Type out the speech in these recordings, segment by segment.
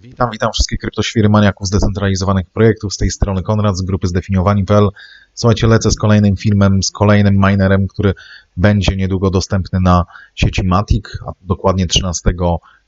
Witam, witam wszystkich kryptoświry maniaków zdecentralizowanych projektów. Z tej strony Konrad z grupy zdefiniowani.pl. Słuchajcie, lecę z kolejnym filmem, z kolejnym minerem, który będzie niedługo dostępny na sieci Matic, a dokładnie 13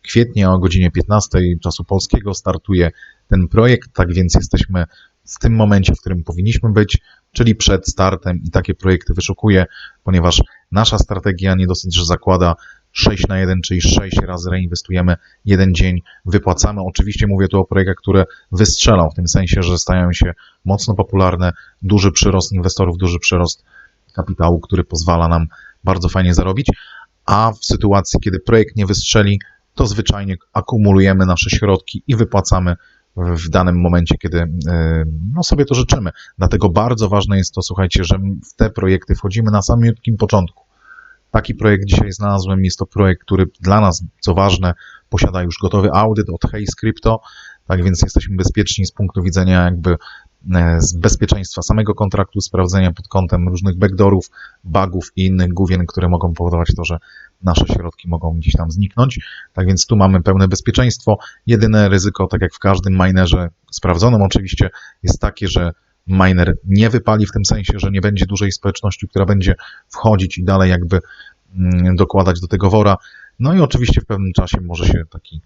kwietnia o godzinie 15 czasu polskiego startuje ten projekt, tak więc jesteśmy w tym momencie, w którym powinniśmy być, czyli przed startem i takie projekty wyszukuję, ponieważ nasza strategia nie dosyć, że zakłada 6 na 1, czyli 6 razy reinwestujemy jeden dzień, wypłacamy. Oczywiście mówię tu o projektach, które wystrzelą, w tym sensie, że stają się mocno popularne, duży przyrost inwestorów, duży przyrost kapitału, który pozwala nam bardzo fajnie zarobić, a w sytuacji, kiedy projekt nie wystrzeli, to zwyczajnie akumulujemy nasze środki i wypłacamy w danym momencie, kiedy e, no, sobie to życzymy. Dlatego bardzo ważne jest to, słuchajcie, że w te projekty wchodzimy na samym początku. Taki projekt dzisiaj znalazłem. Jest to projekt, który dla nas, co ważne, posiada już gotowy audyt od Haze Crypto, tak więc jesteśmy bezpieczni z punktu widzenia jakby e, z bezpieczeństwa samego kontraktu, sprawdzenia pod kątem różnych backdoorów, bugów i innych główien, które mogą powodować to, że nasze środki mogą gdzieś tam zniknąć. Tak więc tu mamy pełne bezpieczeństwo. Jedyne ryzyko, tak jak w każdym minerze sprawdzonym oczywiście, jest takie, że miner nie wypali w tym sensie, że nie będzie dużej społeczności, która będzie wchodzić i dalej jakby mm, dokładać do tego wora. No i oczywiście w pewnym czasie może się taki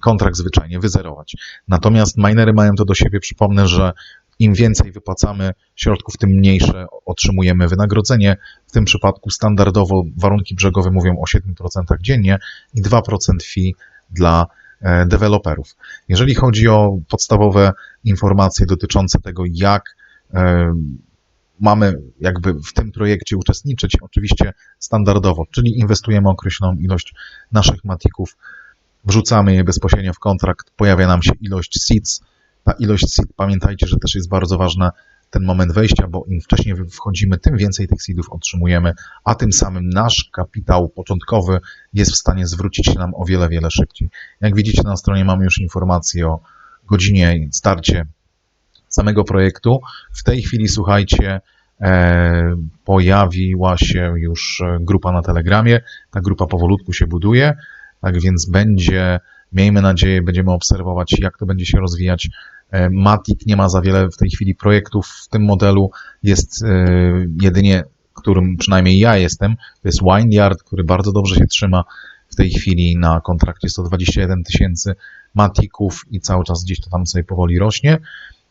kontrakt zwyczajnie wyzerować. Natomiast minery mają to do siebie, przypomnę, że im więcej wypłacamy środków, tym mniejsze otrzymujemy wynagrodzenie. W tym przypadku standardowo warunki brzegowe mówią o 7% dziennie i 2% fee dla deweloperów. Jeżeli chodzi o podstawowe informacje dotyczące tego, jak e, mamy jakby w tym projekcie uczestniczyć, oczywiście standardowo, czyli inwestujemy określoną ilość naszych matików, wrzucamy je bezpośrednio w kontrakt, pojawia nam się ilość seeds. Ta ilość seed, pamiętajcie, że też jest bardzo ważna ten moment wejścia, bo im wcześniej wchodzimy, tym więcej tych seedów otrzymujemy, a tym samym nasz kapitał początkowy jest w stanie zwrócić się nam o wiele, wiele szybciej. Jak widzicie na stronie mamy już informacje o godzinie starcie samego projektu. W tej chwili, słuchajcie, e, pojawiła się już grupa na Telegramie. Ta grupa powolutku się buduje, tak więc będzie, miejmy nadzieję, będziemy obserwować, jak to będzie się rozwijać E, Matic nie ma za wiele w tej chwili projektów w tym modelu. Jest e, jedynie, którym przynajmniej ja jestem, to jest Wineyard, który bardzo dobrze się trzyma w tej chwili na kontrakcie 121 tysięcy Maticów i cały czas gdzieś to tam sobie powoli rośnie.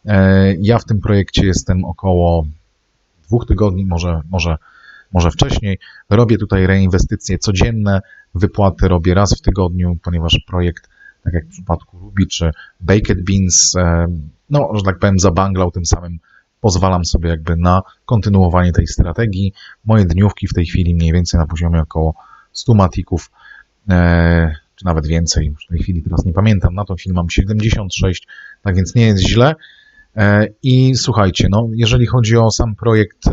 E, ja w tym projekcie jestem około dwóch tygodni, może, może, może wcześniej. Robię tutaj reinwestycje codzienne, wypłaty robię raz w tygodniu, ponieważ projekt tak jak w przypadku Ruby czy Baked Beans, e, no, że tak powiem, zabanglał tym samym pozwalam sobie jakby na kontynuowanie tej strategii. Moje dniówki w tej chwili mniej więcej na poziomie około 100 matików, e, czy nawet więcej, już w tej chwili teraz nie pamiętam, na tą chwilę mam 76, tak więc nie jest źle. E, I słuchajcie, no jeżeli chodzi o sam projekt,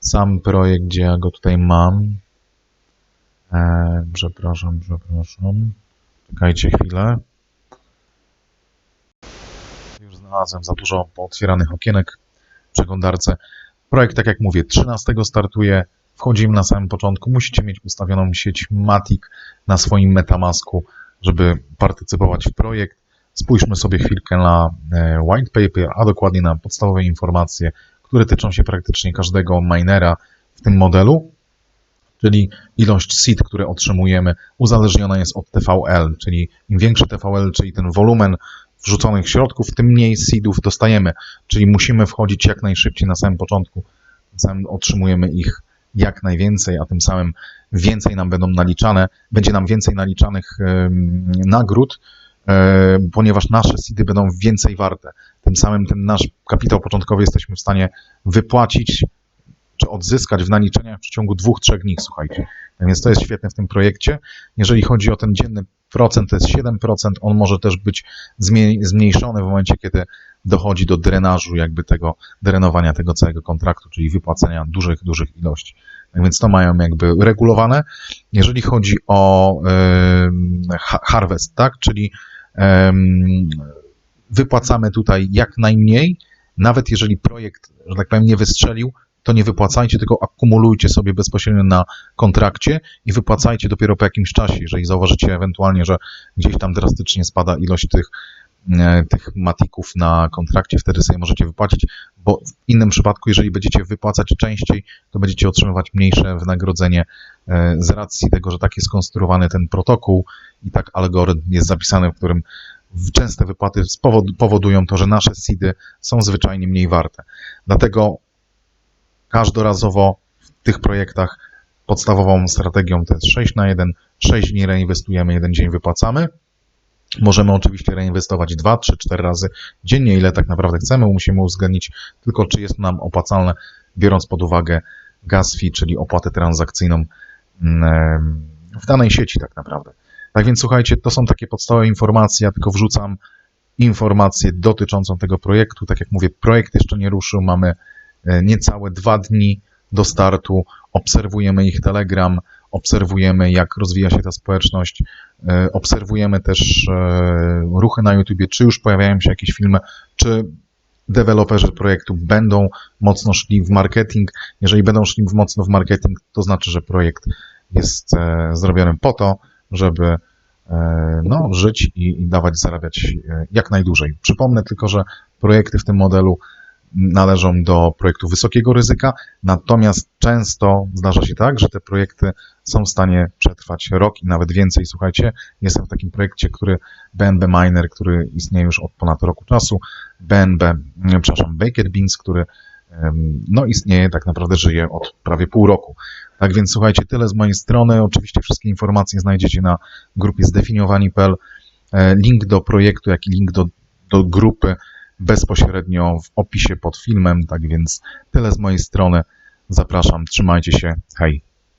sam projekt, gdzie ja go tutaj mam, przepraszam, przepraszam, Czekajcie chwilę. Już znalazłem za dużo pootwieranych okienek w przeglądarce. Projekt, tak jak mówię, 13 startuje. Wchodzimy na samym początku. Musicie mieć ustawioną sieć Matic na swoim Metamasku, żeby partycypować w projekt. Spójrzmy sobie chwilkę na e, white paper, a dokładnie na podstawowe informacje, które tyczą się praktycznie każdego minera w tym modelu czyli ilość seed, które otrzymujemy, uzależniona jest od TVL, czyli im większy TVL, czyli ten wolumen wrzuconych środków, tym mniej seedów dostajemy, czyli musimy wchodzić jak najszybciej na samym początku, zanim otrzymujemy ich jak najwięcej, a tym samym więcej nam będą naliczane, będzie nam więcej naliczanych nagród, ponieważ nasze seedy będą więcej warte. Tym samym ten nasz kapitał początkowy jesteśmy w stanie wypłacić czy odzyskać w naliczeniach w przeciągu dwóch, trzech dni, słuchajcie. Więc to jest świetne w tym projekcie. Jeżeli chodzi o ten dzienny procent, to jest 7%, on może też być zmniejszony w momencie, kiedy dochodzi do drenażu, jakby tego, drenowania tego całego kontraktu, czyli wypłacenia dużych, dużych ilości. Tak więc to mają jakby regulowane. Jeżeli chodzi o harvest, tak, czyli wypłacamy tutaj jak najmniej, nawet jeżeli projekt, że tak powiem, nie wystrzelił, to nie wypłacajcie, tylko akumulujcie sobie bezpośrednio na kontrakcie i wypłacajcie dopiero po jakimś czasie, jeżeli zauważycie ewentualnie, że gdzieś tam drastycznie spada ilość tych, e, tych matików na kontrakcie, wtedy sobie możecie wypłacić, bo w innym przypadku, jeżeli będziecie wypłacać częściej, to będziecie otrzymywać mniejsze wynagrodzenie e, z racji tego, że tak jest skonstruowany ten protokół i tak algorytm jest zapisany, w którym częste wypłaty powodują to, że nasze seedy są zwyczajnie mniej warte. Dlatego każdorazowo w tych projektach podstawową strategią to jest 6 na 1, 6 dni reinwestujemy, jeden dzień wypłacamy. Możemy oczywiście reinwestować 2, 3, 4 razy dziennie, ile tak naprawdę chcemy. Musimy uwzględnić tylko, czy jest nam opłacalne, biorąc pod uwagę gas fee, czyli opłatę transakcyjną mm, w danej sieci tak naprawdę. Tak więc słuchajcie, to są takie podstawowe informacje, ja tylko wrzucam informację dotyczącą tego projektu. Tak jak mówię, projekt jeszcze nie ruszył, mamy niecałe dwa dni do startu, obserwujemy ich Telegram, obserwujemy jak rozwija się ta społeczność, e, obserwujemy też e, ruchy na YouTubie, czy już pojawiają się jakieś filmy, czy deweloperzy projektu będą mocno szli w marketing. Jeżeli będą szli mocno w marketing, to znaczy, że projekt jest e, zrobiony po to, żeby e, no, żyć i, i dawać zarabiać e, jak najdłużej. Przypomnę tylko, że projekty w tym modelu należą do projektu wysokiego ryzyka, natomiast często zdarza się tak, że te projekty są w stanie przetrwać rok i nawet więcej. Słuchajcie, jestem w takim projekcie, który BNB Miner, który istnieje już od ponad roku czasu, BNB, nie, przepraszam, Baked Beans, który no, istnieje, tak naprawdę żyje od prawie pół roku. Tak więc słuchajcie, tyle z mojej strony. Oczywiście wszystkie informacje znajdziecie na grupie zdefiniowani.pl. E, Link do projektu, jak i link do, do grupy bezpośrednio w opisie pod filmem. Tak więc tyle z mojej strony. Zapraszam, trzymajcie się. Hej.